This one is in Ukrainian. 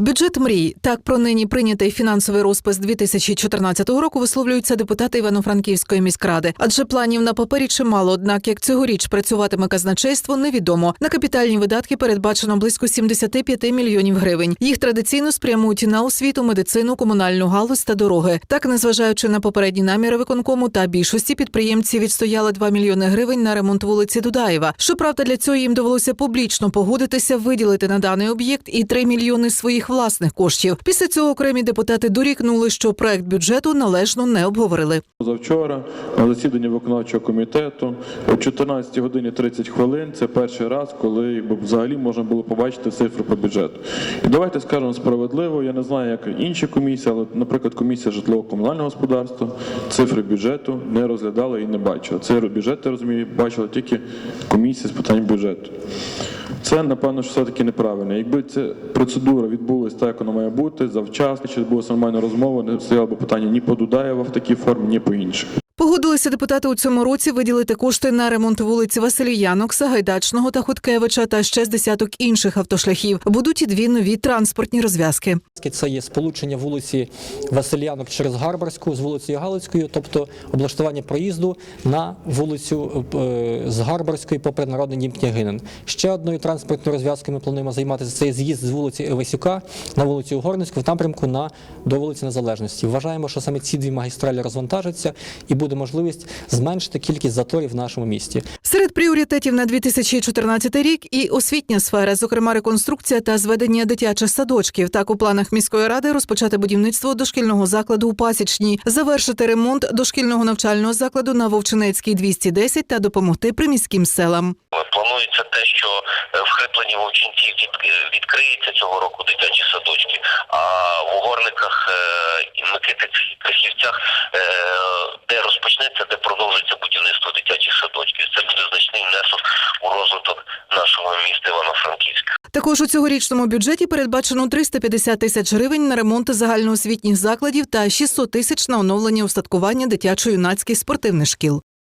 Бюджет мрій так про нині прийнятий фінансовий розпис 2014 року висловлюються депутати Івано-Франківської міськради. Адже планів на папері чимало. Однак, як цьогоріч працюватиме казначейство, невідомо. На капітальні видатки передбачено близько 75 мільйонів гривень. Їх традиційно спрямують на освіту, медицину, комунальну галузь та дороги. Так, незважаючи на попередні наміри виконкому та більшості підприємці відстояли 2 мільйони гривень на ремонт вулиці Дудаєва. Щоправда, для цього їм довелося публічно погодитися виділити на даний об'єкт і 3 мільйони своїх власних коштів. Після цього окремі депутати дорікнули, що проект бюджету належно не обговорили. Завчора на засіданні виконавчого комітету о 14 годині 30 хвилин. Це перший раз, коли взагалі можна було побачити цифри по бюджету. І давайте скажемо справедливо. Я не знаю, як інші комісії, але, наприклад, комісія житлово-комунального господарства цифри бюджету не розглядала і не бачила. Цей бюджет, я розумію, бачила тільки комісія з питань бюджету. Це, напевно, що все-таки неправильно. Якби ця процедура відбулася так, як воно має бути, завчасно, чи відбулася нормальна розмова, не стояло б питання ні по Дудаєва в такій формі, ні по інших. Погодилися депутати у цьому році виділити кошти на ремонт вулиці Василіянок, Сагайдачного та Хуткевича та ще з десяток інших автошляхів. Будуть і дві нові транспортні розв'язки. Це є сполучення вулиці Василянок через Гарбарську з вулицею Галицькою, тобто облаштування проїзду на вулицю е, з Гарбарської попри народний дім княгинин. Ще одною транспортною розв'язкою ми плануємо займатися це з'їзд з вулиці Івасюка на вулицю Горницьку в напрямку на до вулиці Незалежності. Вважаємо, що саме ці дві магістралі розвантажаться і буде можливість зменшити кількість заторів в нашому місті. Серед пріоритетів на 2014 рік і освітня сфера, зокрема реконструкція та зведення дитячих садочків. Так у планах міської ради розпочати будівництво дошкільного закладу у Пасічній, завершити ремонт дошкільного навчального закладу на Вовчинецькій 210 та допомогти приміським селам. Планується те, що е, в Хриплені Вовчинці від, відкриється цього року дитячі садочки, а в Угорниках е, і Микитиці Крихівцях, е, де продовжиться будівництво дитячих садочків. Це буде значний внесок у розвиток нашого міста Івано-Франківська. Також у цьогорічному бюджеті передбачено 350 тисяч гривень на ремонт загальноосвітніх закладів та 600 тисяч на оновлення устаткування дитячо-юнацьких спортивних шкіл.